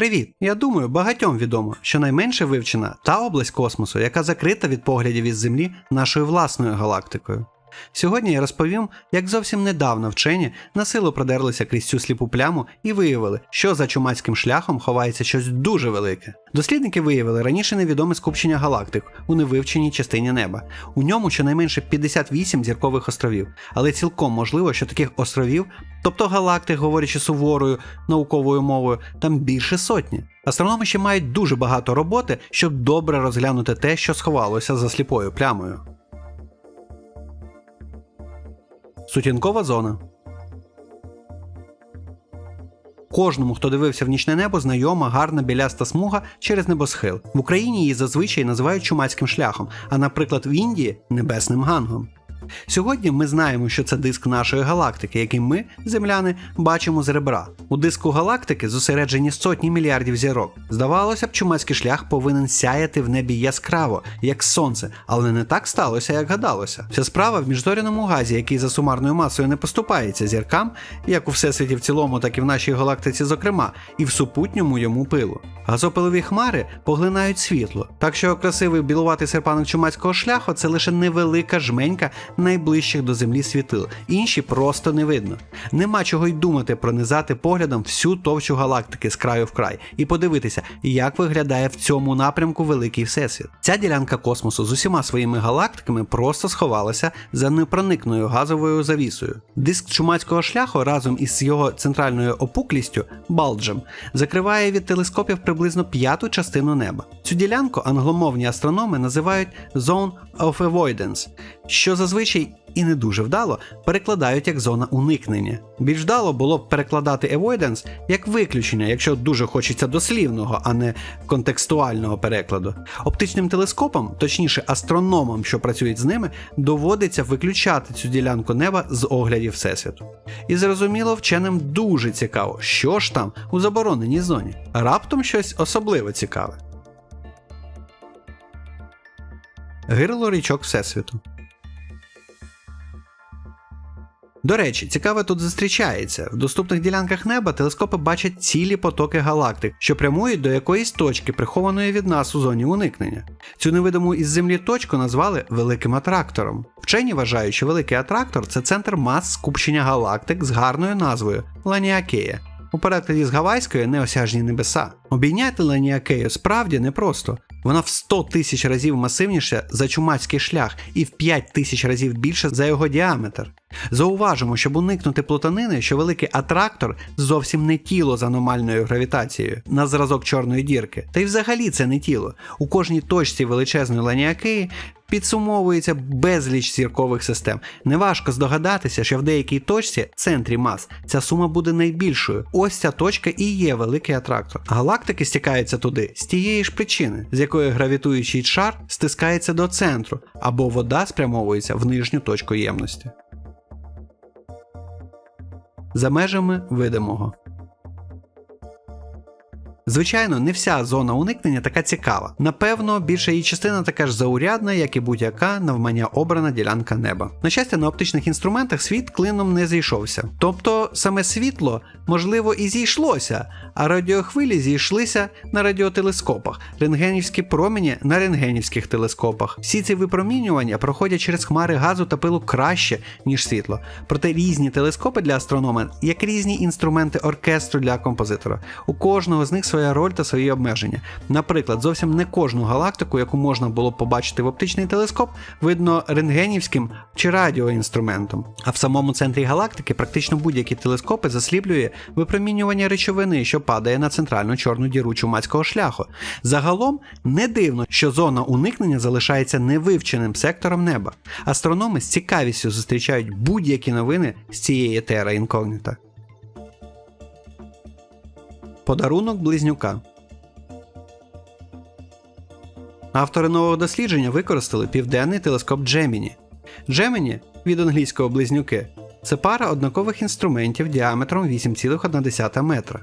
Привіт! Я думаю, багатьом відомо, що найменше вивчена та область космосу, яка закрита від поглядів із Землі нашою власною галактикою. Сьогодні я розповім, як зовсім недавно вчені на силу продерлися крізь цю сліпу пляму і виявили, що за чумацьким шляхом ховається щось дуже велике. Дослідники виявили раніше невідоме скупчення галактик у невивченій частині неба. У ньому щонайменше 58 зіркових островів, але цілком можливо, що таких островів, тобто галактик, говорячи суворою науковою мовою, там більше сотні. Астрономи ще мають дуже багато роботи, щоб добре розглянути те, що сховалося за сліпою плямою. Сутінкова зона. Кожному, хто дивився в нічне небо, знайома гарна біляста смуга через небосхил. В Україні її зазвичай називають чумацьким шляхом, а наприклад, в Індії небесним гангом. Сьогодні ми знаємо, що це диск нашої галактики, який ми, земляни, бачимо з ребра. У диску галактики зосереджені сотні мільярдів зірок. Здавалося б, чумацький шлях повинен сяяти в небі яскраво, як сонце, але не так сталося, як гадалося. Вся справа в міжзоряному газі, який за сумарною масою не поступається зіркам, як у всесвіті в цілому, так і в нашій галактиці, зокрема, і в супутньому йому пилу. Газопилові хмари поглинають світло, так що красивий білуватий серпанок чумацького шляху це лише невелика жменька найближчих до землі світил, інші просто не видно. Нема чого й думати пронизати поглядом всю товщу галактики з краю в край і подивитися, як виглядає в цьому напрямку великий всесвіт. Ця ділянка космосу з усіма своїми галактиками просто сховалася за непроникною газовою завісою. Диск чумацького шляху разом із його центральною опуклістю балджем закриває від телескопів приблизно п'яту частину неба. Цю ділянку англомовні астрономи називають Zone of Avoidance, що зазвичай і не дуже вдало перекладають як зона уникнення. Більш вдало було б перекладати avoidance як виключення, якщо дуже хочеться дослівного, а не контекстуального перекладу. Оптичним телескопам, точніше астрономам, що працюють з ними, доводиться виключати цю ділянку неба з оглядів Всесвіту. І зрозуміло, вченим дуже цікаво, що ж там у забороненій зоні. Раптом щось особливо цікаве. Гирло річок Всесвіту. До речі, цікаве тут зустрічається. В доступних ділянках неба телескопи бачать цілі потоки галактик, що прямують до якоїсь точки, прихованої від нас у зоні уникнення. Цю невидиму із землі точку назвали великим атрактором. Вчені вважають, що великий атрактор це центр мас скупчення галактик з гарною назвою Ланіакея. У перекладі з гавайської неосяжні небеса. Обійняти Ланіакею справді непросто. Вона в 100 тисяч разів масивніша за чумацький шлях і в 5 тисяч разів більше за його діаметр. Зауважимо, щоб уникнути плутанини, що великий атрактор зовсім не тіло з аномальною гравітацією на зразок чорної дірки. Та й взагалі це не тіло. У кожній точці величезної ланіакеї підсумовується безліч зіркових систем. Неважко здогадатися, що в деякій точці, центрі мас, ця сума буде найбільшою. Ось ця точка і є великий атрактор. Галактики стікаються туди з тієї ж причини, з якої гравітуючий шар стискається до центру, або вода спрямовується в нижню точку ємності. За межами видимого. Звичайно, не вся зона уникнення така цікава. Напевно, більша її частина така ж заурядна, як і будь-яка навмання обрана ділянка неба. На щастя, на оптичних інструментах світ клином не зійшовся. Тобто саме світло, можливо, і зійшлося, а радіохвилі зійшлися на радіотелескопах, рентгенівські промені на рентгенівських телескопах. Всі ці випромінювання проходять через хмари газу та пилу краще, ніж світло. Проте різні телескопи для астронома, як різні інструменти оркестру для композитора. У кожного з них своя роль та свої обмеження. Наприклад, зовсім не кожну галактику, яку можна було побачити в оптичний телескоп, видно рентгенівським чи радіоінструментом. А в самому центрі галактики практично будь-які телескопи засліплює випромінювання речовини, що падає на центральну чорну діру чумацького шляху. Загалом не дивно, що зона уникнення залишається невивченим сектором неба. Астрономи з цікавістю зустрічають будь-які новини з цієї тера інкогніта. Подарунок близнюка. Автори нового дослідження використали південний телескоп Джеміні. Джеміні від англійського близнюки це пара однакових інструментів діаметром 8,1 метра.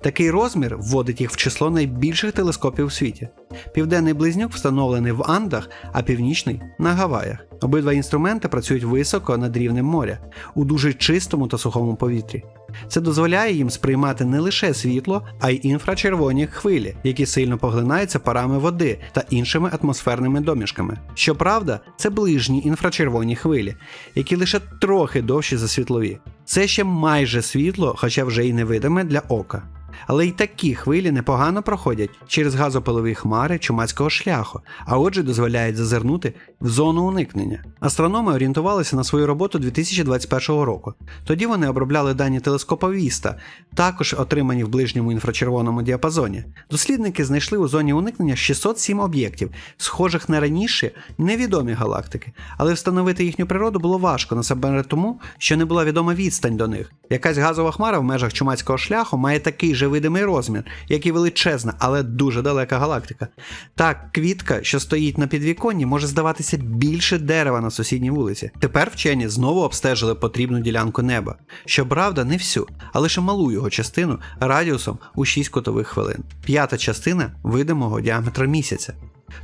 Такий розмір вводить їх в число найбільших телескопів у світі. Південний близнюк встановлений в Андах, а північний на Гаваях. Обидва інструменти працюють високо над рівнем моря, у дуже чистому та сухому повітрі. Це дозволяє їм сприймати не лише світло, а й інфрачервоні хвилі, які сильно поглинаються парами води та іншими атмосферними домішками. Щоправда, це ближні інфрачервоні хвилі, які лише трохи довші за світлові. Це ще майже світло, хоча вже й невидиме для ока. Але й такі хвилі непогано проходять через газопилові хмари чумацького шляху, а отже дозволяють зазирнути в зону уникнення. Астрономи орієнтувалися на свою роботу 2021 року. Тоді вони обробляли дані телескопа Віста, також отримані в ближньому інфрачервоному діапазоні. Дослідники знайшли у зоні уникнення 607 об'єктів, схожих на раніше невідомі галактики, але встановити їхню природу було важко насамперед тому, що не була відома відстань до них. Якась газова хмара в межах чумацького шляху має такий же видимий розмір, як і величезна, але дуже далека галактика. Так, квітка, що стоїть на підвіконні, може здаватися більше дерева на сусідній вулиці. Тепер вчені знову обстежили потрібну ділянку неба. Щоправда, не всю, а лише малу його частину радіусом у 6 кутових хвилин. П'ята частина видимого діаметра місяця.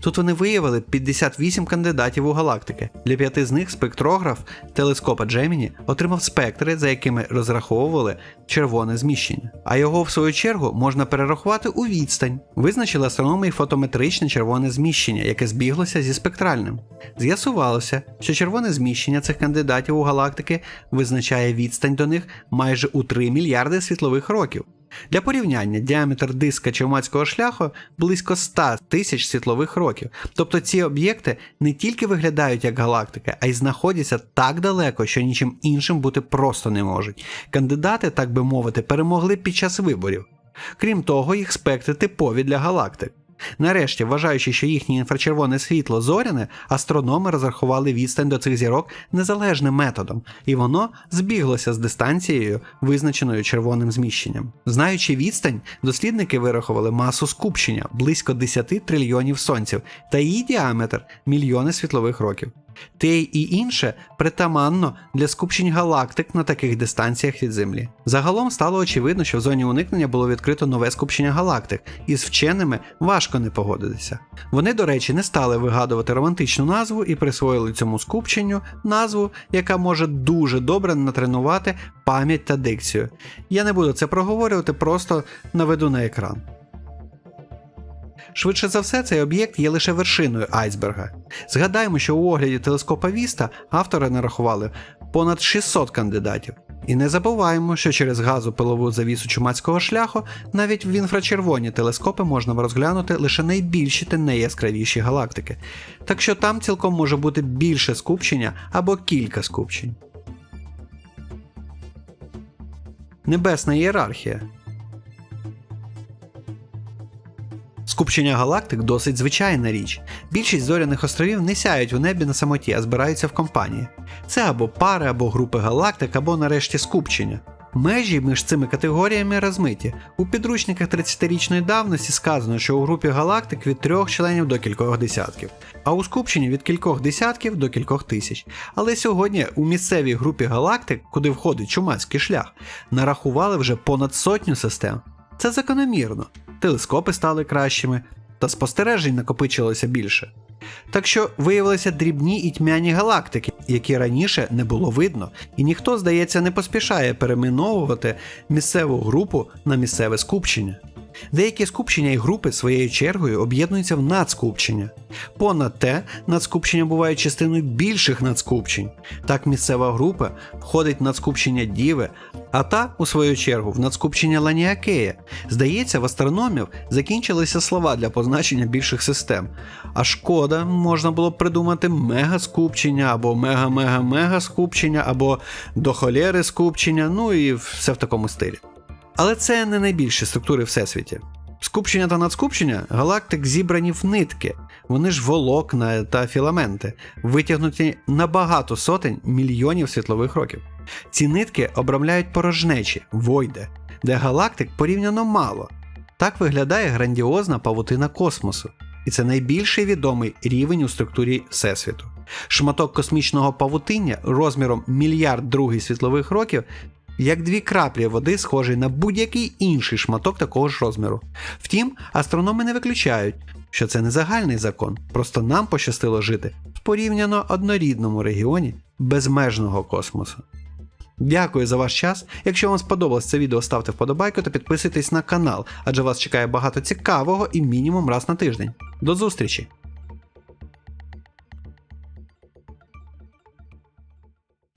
Тут вони виявили 58 кандидатів у галактики. Для п'яти з них спектрограф телескопа Джеміні отримав спектри, за якими розраховували червоне зміщення. А його, в свою чергу, можна перерахувати у відстань. Визначили астрономи фотометричне червоне зміщення, яке збіглося зі спектральним. З'ясувалося, що червоне зміщення цих кандидатів у галактики визначає відстань до них майже у 3 мільярди світлових років. Для порівняння діаметр диска Чевмацького шляху близько 100 тисяч світлових років. Тобто ці об'єкти не тільки виглядають як галактики, а й знаходяться так далеко, що нічим іншим бути просто не можуть. Кандидати, так би мовити, перемогли під час виборів. Крім того, їх спектри типові для галактик. Нарешті, вважаючи, що їхнє інфрачервоне світло зоряне, астрономи розрахували відстань до цих зірок незалежним методом, і воно збіглося з дистанцією, визначеною червоним зміщенням. Знаючи відстань, дослідники вирахували масу скупчення близько 10 трильйонів сонців та її діаметр мільйони світлових років. Те і інше притаманно для скупчень галактик на таких дистанціях від Землі. Загалом стало очевидно, що в зоні уникнення було відкрито нове скупчення галактик, і з вченими важко не погодитися. Вони, до речі, не стали вигадувати романтичну назву і присвоїли цьому скупченню назву, яка може дуже добре натренувати пам'ять та дикцію. Я не буду це проговорювати, просто наведу на екран. Швидше за все, цей об'єкт є лише вершиною айсберга. Згадаємо, що у огляді телескопа Віста автори нарахували понад 600 кандидатів. І не забуваємо, що через газопилову завісу чумацького шляху навіть в інфрачервоні телескопи можна розглянути лише найбільші та найяскравіші галактики. Так що там цілком може бути більше скупчення або кілька скупчень. Небесна ієрархія. Скупчення галактик досить звичайна річ. Більшість зоряних островів не сяють у небі на самоті, а збираються в компанії. Це або пари, або групи галактик, або нарешті скупчення. Межі між цими категоріями розмиті. У підручниках 30-річної давності сказано, що у групі галактик від трьох членів до кількох десятків, а у скупченні від кількох десятків до кількох тисяч. Але сьогодні у місцевій групі галактик, куди входить чумацький шлях, нарахували вже понад сотню систем. Це закономірно. Телескопи стали кращими, та спостережень накопичилося більше. Так що виявилися дрібні і тьмяні галактики, які раніше не було видно, і ніхто, здається, не поспішає перейменовувати місцеву групу на місцеве скупчення. Деякі скупчення і групи своєю чергою об'єднуються в надскупчення. Понад те, надскупчення бувають частиною більших надскупчень. Так місцева група входить в надскупчення Діви, а та, у свою чергу, в надскупчення Ланіакея. Здається, в астрономів закінчилися слова для позначення більших систем. А шкода, можна було б придумати мегаскупчення, або мега-мега-мега скупчення, або до холєри скупчення, ну і все в такому стилі. Але це не найбільші структури всесвіті. Скупчення та надскупчення галактик зібрані в нитки, вони ж волокна та філаменти, витягнуті на багато сотень мільйонів світлових років. Ці нитки обрамляють порожнечі, войди, де галактик порівняно мало. Так виглядає грандіозна павутина космосу, і це найбільший відомий рівень у структурі Всесвіту. Шматок космічного павутиння розміром мільярд другий світлових років як дві краплі води, схожий на будь-який інший шматок такого ж розміру. Втім, астрономи не виключають, що це не загальний закон, просто нам пощастило жити в порівняно однорідному регіоні безмежного космосу. Дякую за ваш час. Якщо вам сподобалось це відео, ставте вподобайку та підписуйтесь на канал, адже вас чекає багато цікавого і мінімум раз на тиждень. До зустрічі!